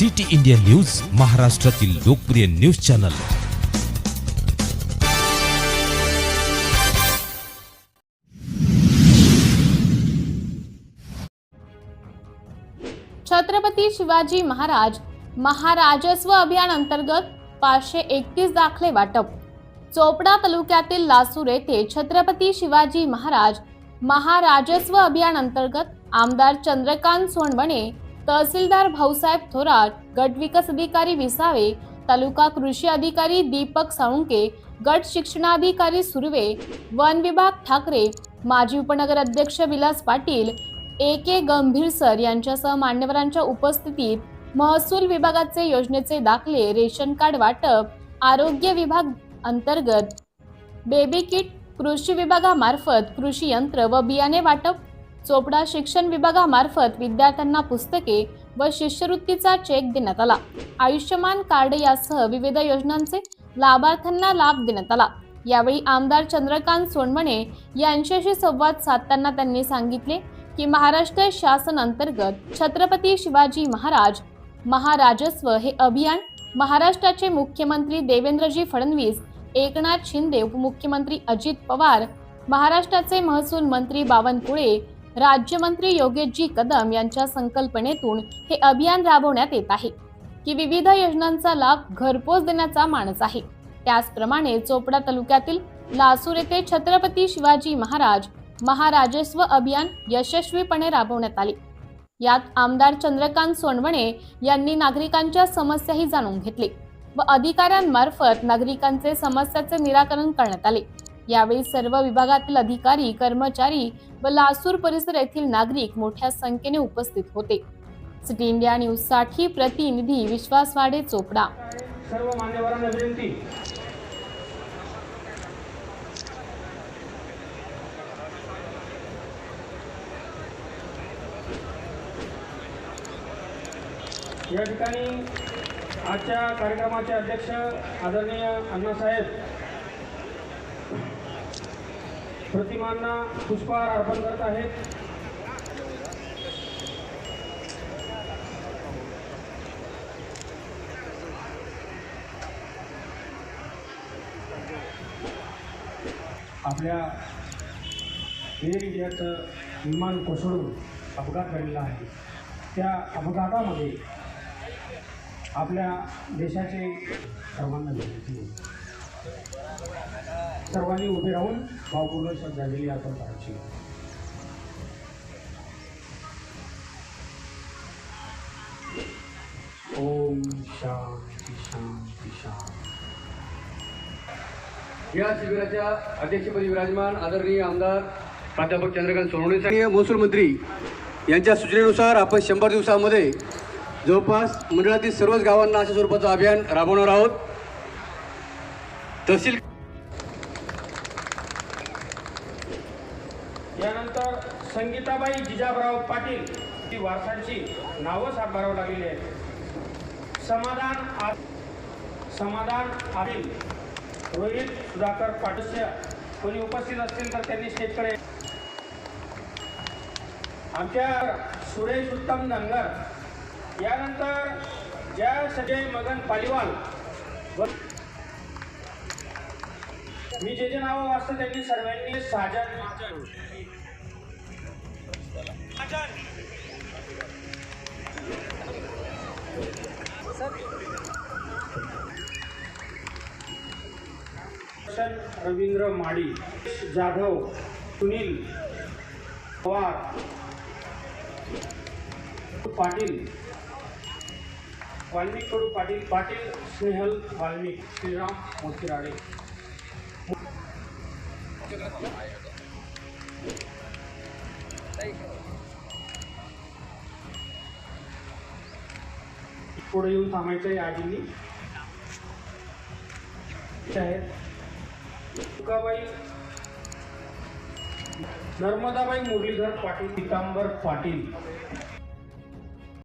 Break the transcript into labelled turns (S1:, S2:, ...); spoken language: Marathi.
S1: सिटी इंडिया न्यूज महाराष्ट्रातील लोकप्रिय न्यूज चॅनल.
S2: छत्रपती शिवाजी महाराज महाराजस्व अभियान अंतर्गत पाचशे एकतीस दाखले वाटप. चोपडा तालुक्यातील लासूर येथे छत्रपती शिवाजी महाराज महाराजस्व अभियान अंतर्गत आमदार चंद्रकांत सोनवणे तहसीलदार भाऊसाहेब थोरात गट विकास अधिकारी विसावे तालुका कृषी अधिकारी दीपक साळुंके गट शिक्षणाधिकारी सुर्वे वन विभाग ठाकरे माजी उपनगर अध्यक्ष विलास पाटील ए के गंभीर सर यांच्यासह मान्यवरांच्या उपस्थितीत महसूल विभागाचे योजनेचे दाखले रेशन कार्ड वाटप आरोग्य विभाग अंतर्गत बेबी किट कृषी विभागामार्फत कृषी यंत्र व बियाणे वाटप चोपडा शिक्षण विभागामार्फत विद्यार्थ्यांना पुस्तके व शिष्यवृत्तीचा चेक देण्यात आला. आयुष्यमान कार्ड यासह विविध योजनांचे लाभार्थ्यांना लाभ देण्यात आला. यावेळी आमदार चंद्रकांत सोनवणे यांच्याशी संवाद साधताना त्यांनी सांगितले की महाराष्ट्र शासन अंतर्गत छत्रपती शिवाजी महाराज महाराजस्व हे अभियान महाराष्ट्राचे मुख्यमंत्री देवेंद्रजी फडणवीस एकनाथ शिंदे उपमुख्यमंत्री अजित पवार महाराष्ट्राचे महसूल मंत्री बावनकुळे राज्यमंत्री योगेशजी कदम यांच्या संकल्पनेतून हे अभियान राबवण्यात येत आहे की विविध योजनांचा लाभ घरपोच देण्याचा मानस आहे. त्याचप्रमाणे चोपडा तालुक्यातील लासूर येथे छत्रपती शिवाजी महाराज महाराजस्व अभियान यशस्वीपणे राबवण्यात आले. यात आमदार चंद्रकांत सोनवणे यांनी नागरिकांच्या समस्याही जाणून घेतले व अधिकाऱ्यांमार्फत नागरिकांचे समस्याचे निराकरण करण्यात आले. यावेळी सर्व विभागातील अधिकारी कर्मचारी व लासूर परिसर येथील नागरिक मोठ्या संख्येने उपस्थित होते. सिटी इंडिया न्यूजसाठी प्रतिनिधी विश्वास वाडे चोपडा.
S3: सर्व मान्यवरांना विनंती. या ठिकाणी आजच्या कार्यक्रमाचे अध्यक्ष आदरणीय अण्णासाहेब प्रतिमांना पुष्पहार अर्पण करत आहेत. आपल्या एअर इंडियाचं विमान कोसळून अपघात घडलेला आहे. त्या अपघातामध्ये आपल्या देशाचे सर्वांना विनंती सर्वांनी उभे राहून भावपूर्ण श्रद्धांजली आपण करायची ओम शांती शांती शांती.
S4: या शिबिराच्या अध्यक्षपदी विराजमान आदरणीय आमदार प्राध्यापक चंद्रकांत सोनवणे आणि महसूल मंत्री यांच्या सूचनेनुसार आपण शंभर दिवसामध्ये जवळपास मंडळातील सर्वच गावांना अशा स्वरूपाचं अभियान राबवणार आहोत. तहसील
S3: यानंतर संगीताबाई जिजाबराव पाटील ही वारसांची नावं साकारावं लागलेली आहेत. समाधान आ समाधान आदिल रोहित सुधाकर पाटस्य कोणी उपस्थित असतील तर त्यांनी स्टेजकडे आमच्या सुरेश उत्तम धनगर. यानंतर जय सजय मगन पालिवाल व मी जे जे नावं वाचतो त्यांनी सर्वांनी साजन. रवींद्र माडी जाधव सुनील पवार पाटील वाल्मिक कडू पाटील पाटील स्नेहल वाल्मिक श्रीराम मोतीराडे पुढे येऊन थांबायचं आहे आजींनी तुकाबाई नर्मदाबाई मुरलीधर पाटील पितांबर पाटील.